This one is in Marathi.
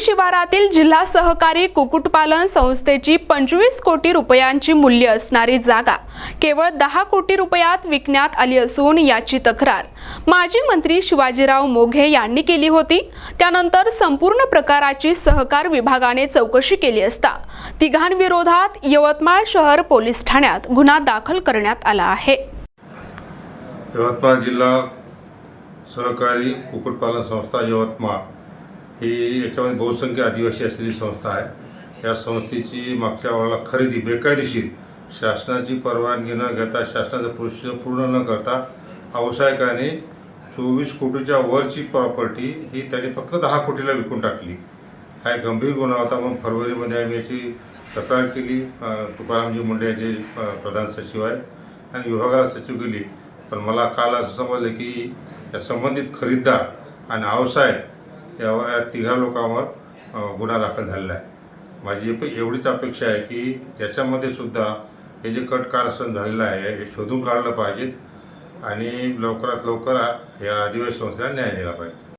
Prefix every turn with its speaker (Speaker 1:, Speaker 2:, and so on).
Speaker 1: शिवारातील जिल्हा सहकारी कुक्कुटपालन संस्थेची पंचवीस कोटी रुपयांची मूल्य असणारी जागा केवळ दहा कोटी रुपयात विकण्यात आली असून याची तक्रार माजी मंत्री शिवाजीराव मोघे यांनी केली होती. त्यानंतर संपूर्ण प्रकाराची सहकार विभागाने चौकशी केली असता तिघांविरोधात यवतमाळ शहर पोलीस ठाण्यात गुन्हा दाखल करण्यात आला आहे.
Speaker 2: यवतमाळ जिल्हा सहकारी कुक्कुटपालन संस्था यवतमाळ. ही याच्यामध्ये बहुसंख्य आदिवासी असलेली संस्था आहे. या संस्थेची मागच्या वेळेला खरेदी बेकायदेशीर शासनाची परवानगी न घेता शासनाचं पुरुष पूर्ण न करता व्यावसायिकाने चोवीस कोटीच्या वरची प्रॉपर्टी ही त्यांनी फक्त दहा कोटीला विकून टाकली. हा एक गंभीर गुन्हा होता मग फरवरीमध्ये आम्ही याची तक्रार केली. तुकारामजी मुंडे यांचे प्रधान सचिव आहेत आणि विभागाला सचिव केली. पण मला काल असं समजलं की या संबंधित खरीददार आणि व्यवसाय त्यावर या तिघा लोकांवर गुन्हा दाखल झालेला आहे. माझी एवढीच अपेक्षा आहे की त्याच्यामध्ये सुद्धा हे जे कट कारस्थान झालेलं आहे हे शोधून काढलं पाहिजेत आणि लवकरात लवकर या आदिवासी संस्थेला न्याय दिला पाहिजे.